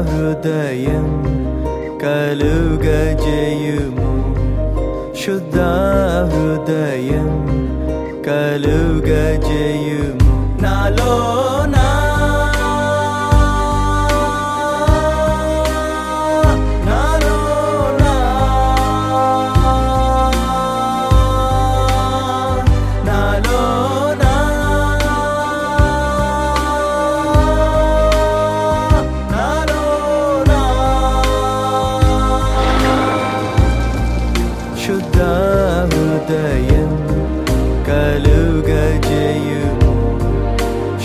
శుద్ధ హృదయం కలుగజేయుము శుద్ధ హృదయం కలుగజేయుము నాలో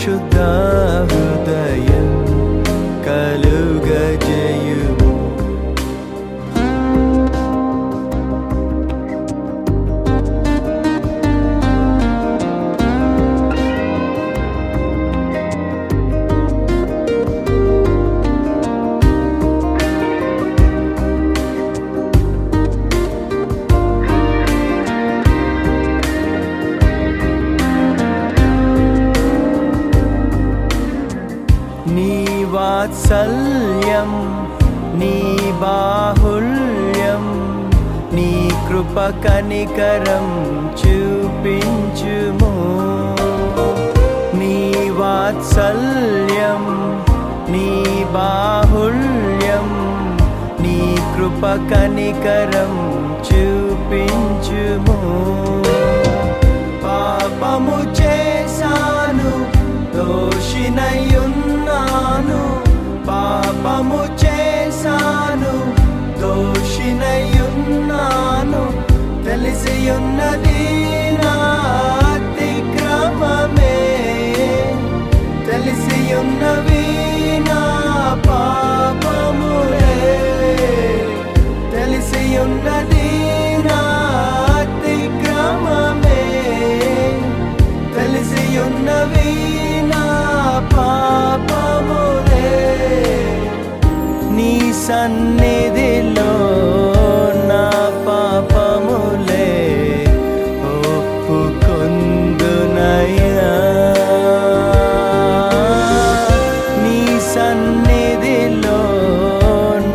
శుద్ధ హృదయం వాత్సల్యం నీ బాహుల్యం నీ కృప కనికరం చూపించుము. నీ వాత్సల్యం నీ బాహుల్యం నీ కృప కనికరం చూపించుము. పాపము ሟሞች సన్నిధిలో నా పాపములే ఒప్పుకొందునయ్యా. నీ సన్నిధిలో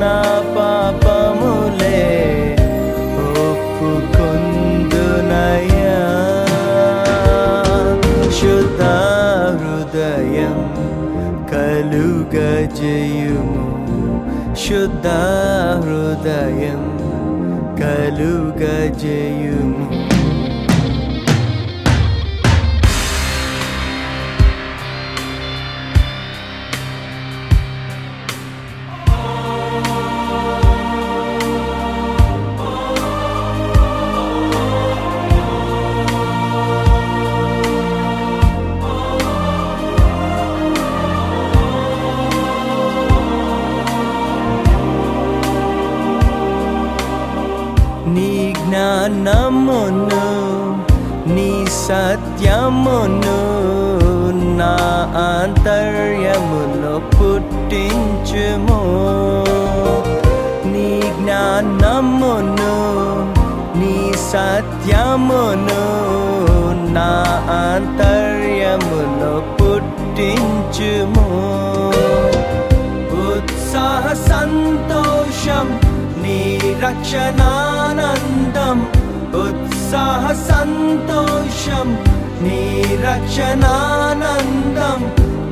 నా పాపములే ఒప్పుకొందునయ్యా. శుద్ధ హృదయం కలుగజేయుము. శుద్ధ హృదయం కలుగజేయుము నీ జ్ఞానమును నీ సత్యమును నా ఆంతర్యములో పుట్టించుము. నీ జ్ఞానమును నీ సత్యమును నా ఆంతర్యములో పుట్టించుము. ఉత్సాహ సంతోషం నీ రక్షణానందం ఉత్సాహ సంతోషం నీ రక్షణానందం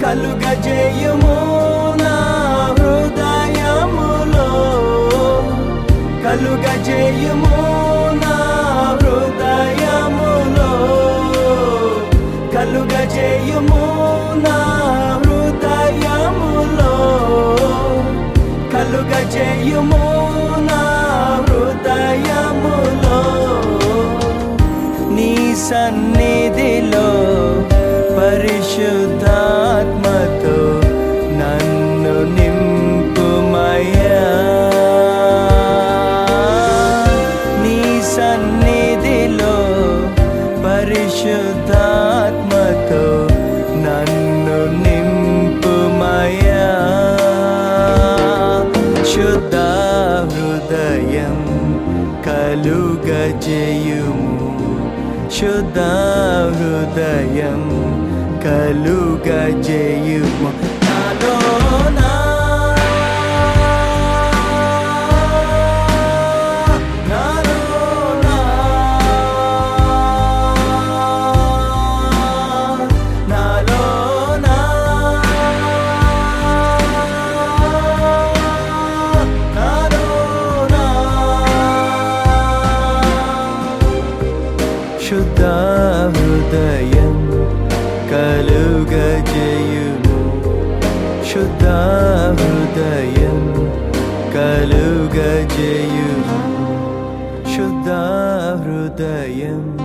కలుగజేయము నా హృదయములో. కలుగజేయుము शुधात्मतो ननु निम्पुमया शुध हृदयं कलु गजयु शुध हृदयं कलु गजयु लु गजयु क्षुता हृदयम्